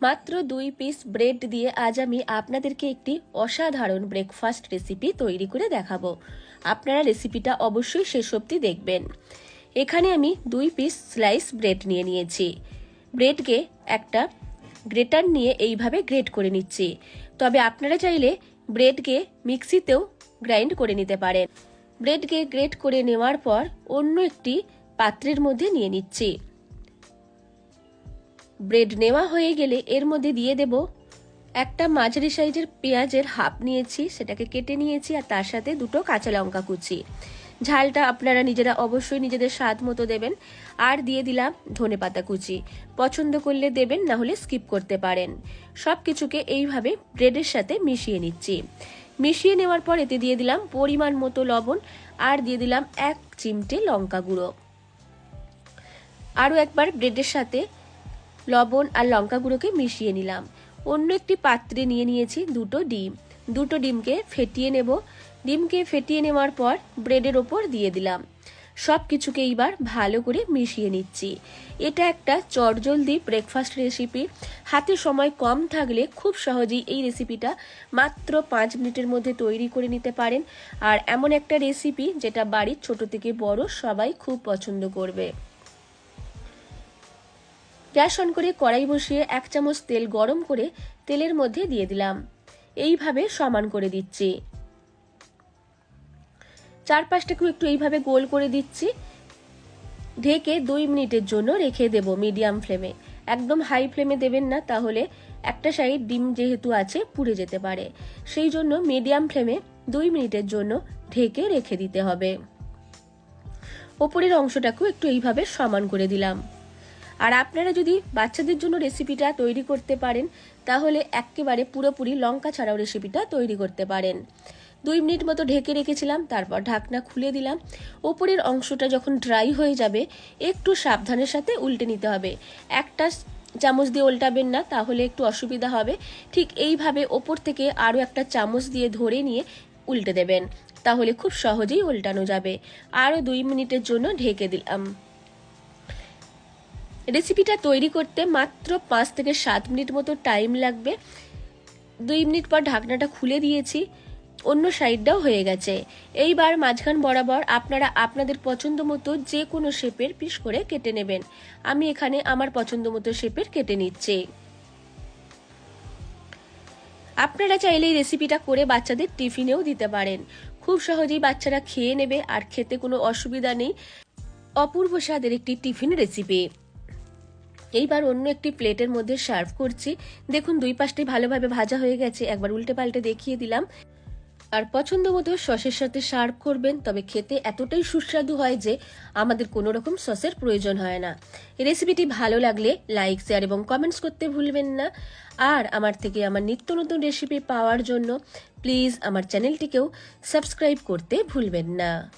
মাত্র দুই piece bread দিয়ে আজ আমি আপনাদেরকে একটি অসাধারণ ব্রেকফাস্ট রেসিপি তৈরি করে দেখাবো। আপনারা রেসিপিটা অবশ্যই শেষ অবধি দেখবেন। এখানে আমি দুই পিস স্লাইস ব্রেড নিয়ে নিয়েছি। ব্রেডকে একটা গ্রেটার নিয়ে এইভাবে গ্রেট করে নিচ্ছি। তবে আপনারা চাইলে ব্রেডকে মিক্সিতেও গ্রাইন্ড করে নিতে পারেন। ব্রেডকে গ্রেট করে নেওয়ার পর অন্য একটি পাত্রের মধ্যে নিয়ে নিচ্ছি। ব্রেড নেওয়া হয়ে গেলে এর মধ্যে দিয়ে দেব একটা মাঝারি সাইজের পেঁয়াজের হাফ নিয়েছি, সেটাকে কেটে নিয়েছি আর তার সাথে দুটো কাঁচা লঙ্কা কুচি। ঝালটা আপনারা নিজেরা অবশ্যই নিজেদের স্বাদ মতো দেবেন। আর দিয়ে দিলাম ধনে পাতা কুচি। পছন্দ করলে দেবেন, না হলে স্কিপ করতে পারেন। সব কিছুকে এইভাবে ব্রেডের সাথে মিশিয়ে নিচ্ছি। মিশিয়ে নেওয়ার পর এতে দিয়ে দিলাম পরিমাণ মতো লবণ আর দিয়ে দিলাম এক চিমটে লঙ্কা গুঁড়ো। আরও একবার ব্রেডের সাথে লবণ আর লঙ্কা গুঁড়োকে মিশিয়ে নিলাম। অন্য একটি পাত্রে নিয়ে নিয়েছি দুটো ডিম। দুটো ডিমকে ফেটিয়ে নেব। ডিমকে ফেটিয়ে নেওয়ার পর ব্রেডের ওপর দিয়ে দিলাম। সব কিছুকে এইবার ভালো করে মিশিয়ে নিচ্ছি। এটা একটা চটজলদি ব্রেকফাস্ট রেসিপি হাতে সময় কম থাকলে খুব সহজেই এই রেসিপিটা মাত্র পাঁচ মিনিটের মধ্যে তৈরি করে নিতে পারেন। আর এমন একটা রেসিপি যেটা বাড়ির ছোট থেকে বড় সবাই খুব পছন্দ করবে। গ্যাস অন করে কড়াই বসিয়ে এক চামচ তেল গরম করে তেলের মধ্যে দিয়ে দিলাম। এইভাবে সমান করে দিচ্ছি। চারপাশটাকেও একটু এইভাবে গোল করে দিচ্ছি। ঢেকে দুই মিনিটের জন্য রেখে দেব মিডিয়াম ফ্লেমে। একদম হাই ফ্লেমে দেবেন না, তাহলে একটা সাইড ডিম যেহেতু আছে পুড়ে যেতে পারে। সেই জন্য মিডিয়াম ফ্লেমে দুই মিনিটের জন্য ঢেকে রেখে দিতে হবে। ওপরের অংশটাকেও একটু এইভাবে সমান করে দিলাম। আর আপনারা যদি বাচ্চাদের জন্য রেসিপিটা তৈরি করতে পারেন, তাহলে একেবারে পুরোপুরি লঙ্কা ছাড়াও রেসিপিটা তৈরি করতে পারেন। দুই মিনিট মতো ঢেকে রেখেছিলাম, তারপর ঢাকনা খুলে দিলাম। ওপরের অংশটা যখন ড্রাই হয়ে যাবে, একটু সাবধানের সাথে উল্টে নিতে হবে। একটা চামচ দিয়ে উল্টাবেন না, তাহলে একটু অসুবিধা হবে। ঠিক এইভাবে ওপর থেকে আরও একটা চামচ দিয়ে ধরে নিয়ে উল্টে দেবেন। তাহলে খুব সহজেই উল্টানো যাবে। আরও দুই মিনিটের জন্য ঢেকে দিলাম। রেসিপিটা তৈরি করতে মাত্র পাঁচ থেকে সাত মিনিট মতো টাইম লাগবে। দুই মিনিট পর ঢাকনাটা খুলে দিয়েছি। অন্য সাইডটাও হয়ে গেছে। এইবার মাঝখান বরাবর আপনারা আপনাদের পছন্দ মতো যে কোনো শেপের পিস করে কেটে নেবেন। আমি এখানে আমার পছন্দ মতো শেপের কেটে নিচ্ছি। আপনারা চাইলে এই রেসিপিটা করে বাচ্চাদের টিফিনেও দিতে পারেন। খুব সহজেই বাচ্চারা খেয়ে নেবে, আর খেতে কোনো অসুবিধা নেই। অপূর্ব স্বাদের একটি টিফিন রেসিপি এইবার অন্য একটি প্লেটের মধ্যে সার্ভ করছি। দেখুন, দুই পাশটি ভালোভাবে ভাজা হয়ে গেছে। একবার উল্টে পাল্টে দেখিয়ে দিলাম। আর পছন্দ মতো সসের সাথে সার্ভ করবেন, তবে খেতে এতটাই সুস্বাদু হয় যে আমাদের কোনো রকম সসের প্রয়োজন হয় না। রেসিপিটি ভালো লাগলে লাইক শেয়ার এবং কমেন্টস করতে ভুলবেন না। আর আমার থেকে আমার নিত্য নতুন রেসিপি পাওয়ার জন্য প্লিজ আমার চ্যানেলটিকেও সাবস্ক্রাইব করতে ভুলবেন না।